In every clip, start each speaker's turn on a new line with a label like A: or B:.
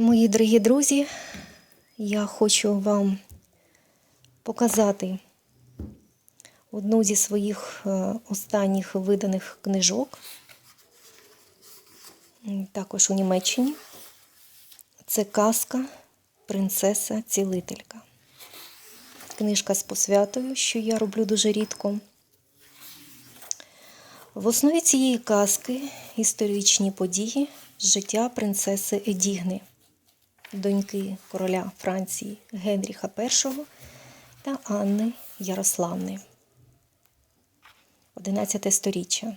A: Мої дорогі друзі, я хочу вам показати одну зі своїх е, останніх виданих книжок, також у Німеччині. Це казка Принцеса Цілителька. Книжка з посвятою, що я роблю дуже рідко. В основі цієї казки історичні події з життя принцеси Едігни, доньки короля Франції Генріха І та Анни Ярославни. 11 сторіччя.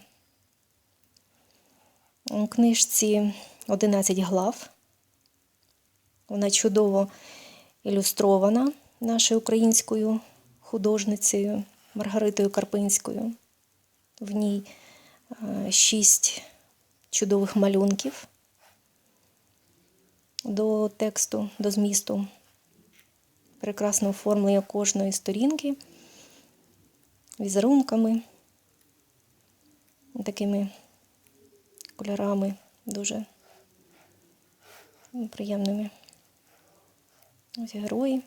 A: У книжці 11 глав. Вона чудово ілюстрована нашою українською художницею Маргаритою Карпинською. В ній е, шість чудових малюнків до тексту, до змісту, прекрасне оформлення кожної сторінки, візерунками, такими кольорами дуже приємними. Ось герої.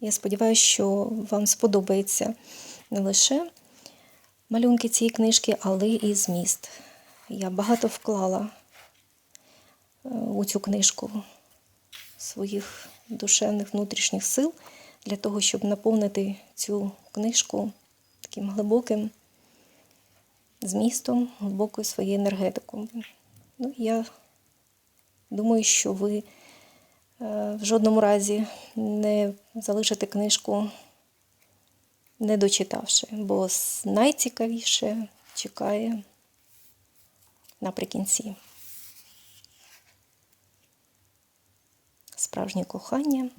A: Я сподіваюся, що вам сподобається не лише малюнки цієї книжки, але і зміст. Я багато вклала у цю книжку своїх душевних внутрішніх сил для того, щоб наповнити цю книжку таким глибоким змістом, глибокою своєю енергетикою. Ну, я думаю, що ви е, в жодному разі не залишите книжку не дочитавши, бо найцікавіше чекає наприкінці. Справжнє кохання,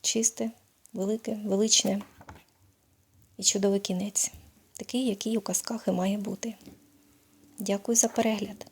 A: чисте, велике, величне і чудовий кінець, такий, який у казках і має бути. Дякую за перегляд.